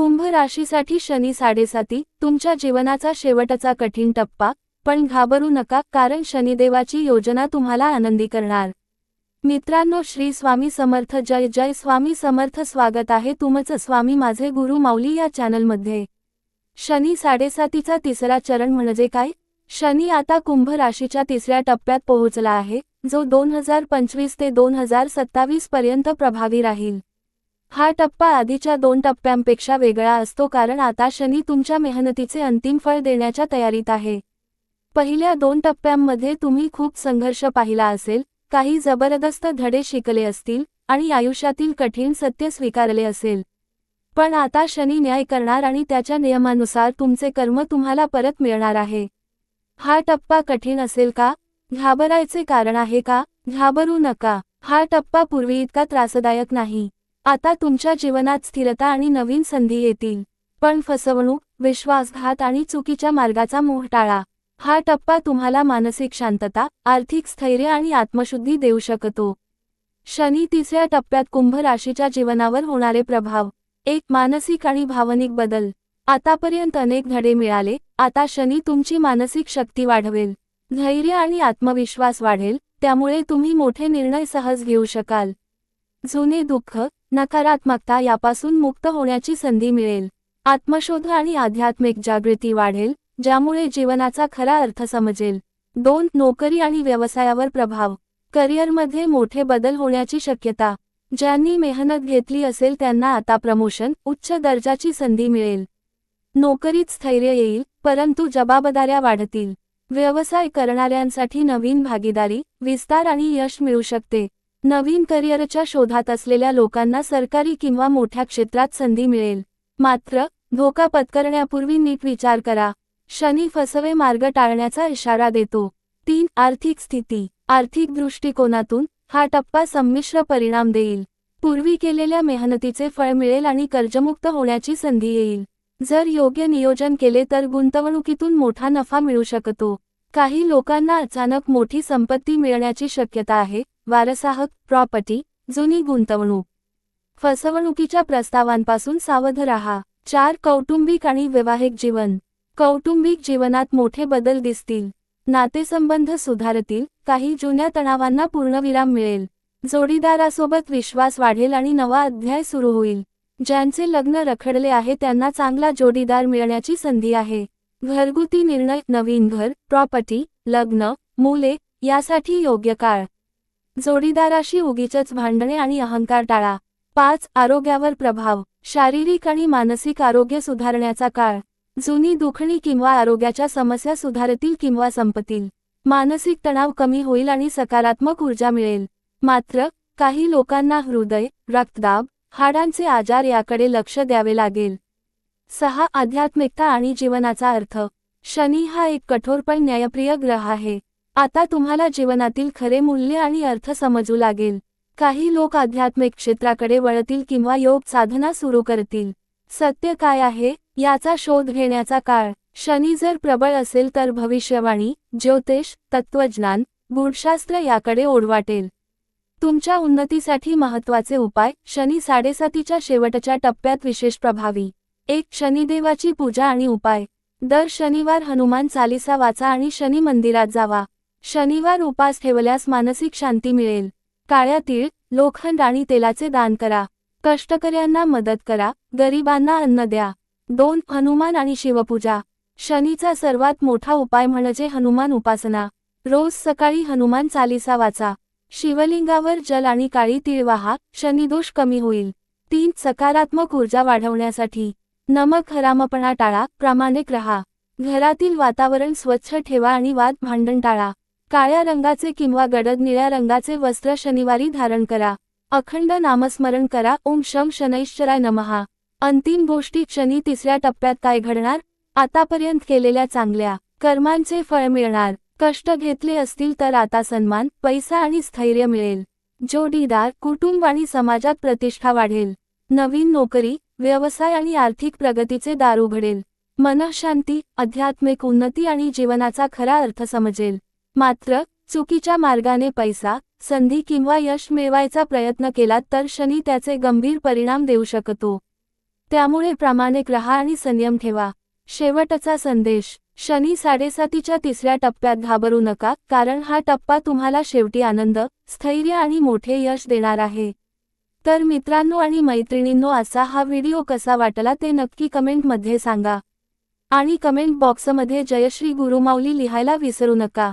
कुंभ राशीसाठी शनी साडेसाती तुमच्या जीवनाचा शेवटचा कठीण टप्पा पण घाबरू नका कारण शनिदेवाची योजना तुम्हाला आनंदी करणार. मित्रांनो श्री स्वामी समर्थ जय जय स्वामी समर्थ स्वागत आहे तुमचं स्वामी माझे गुरु माऊली या चॅनलमध्ये. शनी साडेसातीचा तिसरा चरण म्हणजे काय? शनी आता कुंभ राशीच्या तिसऱ्या टप्प्यात पोहोचला आहे जो दोन हजार पंचवीस ते दोन हजार सत्तावीस पर्यंत प्रभावी राहील. हा टप्पा आधीच्या दोन टप्प्यांपेक्षा वेगळा असतो कारण आता शनी तुमच्या मेहनतीचे अंतिम फळ देण्याच्या तयारीत आहे. पहिल्या दोन टप्प्यांमध्ये तुम्ही खूप संघर्ष पाहिला असेल काही जबरदस्त धडे शिकले असतील आणि आयुष्यातील कठीण सत्य स्वीकारले असेल. पण आता शनी न्याय करणार आणि त्याच्या नियमानुसार तुमचे कर्म तुम्हाला परत मिळणार आहे. हा टप्पा कठीण असेल का? घाबरायचे कारण आहे का? घाबरू नका. हा टप्पा पूर्वी इतका त्रासदायक नाही. आता तुमच्या जीवनात स्थिरता आणि नवीन संधी येतील. पण फसवणूक विश्वासघात आणि चुकीच्या मार्गाचा मोह टाळा. हा टप्पा तुम्हाला मानसिक शांतता आर्थिक स्थैर्य आणि आत्मशुद्धी देऊ शकतो. शनी तिसऱ्या टप्प्यात कुंभ राशीच्या जीवनावर होणारे प्रभाव. एक मानसिक आणि भावनिक बदल. आतापर्यंत अनेक धडे मिळाले आता शनी तुमची मानसिक शक्ती वाढवेल. धैर्य आणि आत्मविश्वास वाढेल त्यामुळे तुम्ही मोठे निर्णय सहज घेऊ शकाल. जुने दुःख नकारात्मकता यापासून मुक्त होण्याची संधी मिळेल. आत्मशोध आणि आध्यात्मिक जागृती वाढेल ज्यामुळे जीवनाचा खरा अर्थ समजेल. दोन नोकरी आणि व्यवसायावर प्रभाव. करिअरमध्ये मोठे बदल होण्याची शक्यता. ज्यांनी मेहनत घेतली असेल त्यांना आता प्रमोशन उच्च दर्जाची संधी मिळेल. नोकरीत स्थैर्य येईल परंतु जबाबदाऱ्या वाढतील. व्यवसाय करणाऱ्यांसाठी नवीन भागीदारी विस्तार आणि यश मिळू शकते. नवीन करिअरच्या शोधात असलेल्या लोकांना सरकारी किंवा मोठ्या क्षेत्रात संधी मिळेल. मात्र धोका पत्करण्यापूर्वी नीट विचार करा. शनी फसवे मार्ग टाळण्याचा इशारा देतो. तीन आर्थिक स्थिती. आर्थिक दृष्टिकोनातून हा टप्पा संमिश्र परिणाम देईल. पूर्वी केलेल्या मेहनतीचे फळ मिळेल आणि कर्जमुक्त होण्याची संधी येईल. जर योग्य नियोजन केले तर गुंतवणुकीतून मोठा नफा मिळू शकतो. काही लोकांना अचानक मोठी संपत्ती मिळण्याची शक्यता आहे. वारसाहक प्रॉपर्टी जुनी गुंतवणूक. फसवणुकीच्या प्रस्तावांपासून सावध राहा. चार कौटुंबिक आणि वैवाहिक जीवन. कौटुंबिक जीवनात मोठे बदल दिसतील. नातेसंबंध सुधारतील काही जुन्या तणावांना पूर्णविराम मिळेल. जोडीदारासोबत विश्वास वाढेल आणि नवा अध्याय सुरू होईल. ज्यांचे लग्न रखडले आहे त्यांना चांगला जोडीदार मिळण्याची संधी आहे. घरगुती निर्णय नवीन घर प्रॉपर्टी लग्न मुले यासाठी योग्य काळ. जोडीदाराशी उगीचच भांडणे आणि अहंकार टाळा. पाच आरोग्यावर प्रभाव. शारीरिक आणि मानसिक आरोग्य सुधारण्याचा काळ. जुनी दुखणी किंवा आरोग्याच्या समस्या सुधारतील किंवा संपतील. मानसिक तणाव कमी होईल आणि सकारात्मक ऊर्जा मिळेल. मात्र काही लोकांना हृदय रक्तदाब हाडांचे आजार याकडे लक्ष द्यावे लागेल. सहा आध्यात्मिकता आणि जीवनाचा अर्थ. शनी हा एक कठोर पण न्यायप्रिय ग्रह आहे. आता तुम्हाला जीवनातील खरे मूल्य आणि अर्थ समजू लागेल. काही लोक आध्यात्मिक क्षेत्राकडे वळतील किंवा योग साधना सुरू करतील. सत्य काय आहे? याचा शोध घेण्याचा काळ. शनी जर प्रबळ असेल तर भविष्यवाणी ज्योतिष तत्वज्ञान गुणशास्त्र याकडे ओढवाटेल तुमच्या उन्नतीसाठी महत्त्वाचे उपाय शनी साडेसातीच्या शेवटच्या टप्प्यात विशेष प्रभावी. एक शनिदेवाची पूजा आणि उपाय. दर शनिवार हनुमान चालिसा वाचा आणि शनी मंदिरात जावा. शनिवार उपास ठेवल्यास मानसिक शांती मिळेल. काळ्या तीळ लोखंड आणि तेलाचे दान करा. कष्टकऱ्यांना मदत करा. गरिबांना अन्न द्या. दोन हनुमान आणि शिवपूजा. शनीचा सर्वात मोठा उपाय म्हणजे हनुमान उपासना. रोज सकाळी हनुमान चालिसा वाचा. शिवलिंगावर जल आणि काळी तीळ वाहा. शनिदोष कमी होईल. तीन सकारात्मक ऊर्जा वाढवण्यासाठी. नमक हरामपणा टाळा. प्रामाणिक रहा. घरातील वातावरण स्वच्छ ठेवा आणि वाद भांडण टाळा. काळ्या रंगाचे किंवा गडद निळ्या रंगाचे वस्त्र शनिवारी धारण करा. अखंड नामस्मरण करा. ओम शम शनैश्चराय नमहा अंतिम गोष्टी शनी तिसऱ्या टप्प्यात काय घडणार? आतापर्यंत केलेल्या चांगल्या कर्मांचे फळ मिळणार. कष्ट घेतले असतील तर आता सन्मान पैसा आणि स्थैर्य मिळेल. जोडीदार कुटुंब आणि समाजात प्रतिष्ठा वाढेल. नवीन नोकरी व्यवसाय आणि आर्थिक प्रगतीचे दार उघडेल. मनशांती आध्यात्मिक उन्नती आणि जीवनाचा खरा अर्थ समजेल. मात्र चुकीच्या मार्गाने पैसा संधी किंवा यश मिळवायचा प्रयत्न केलात तर शनी त्याचे गंभीर परिणाम देऊ शकतो. त्यामुळे प्रामाणिक रहा आणि संयम ठेवा. शेवटचा संदेश शनी साडेसातीच्या तिसऱ्या टप्प्यात घाबरू नका कारण हा टप्पा तुम्हाला शेवटी आनंद स्थैर्य आणि मोठे यश देणार आहे. तर मित्रांनो आणि मैत्रिणींनो असा हा व्हिडिओ कसा वाटला ते नक्की कमेंटमध्ये सांगा. आणि कमेंट बॉक्समध्ये जयश्री गुरुमाऊली लिहायला विसरू नका.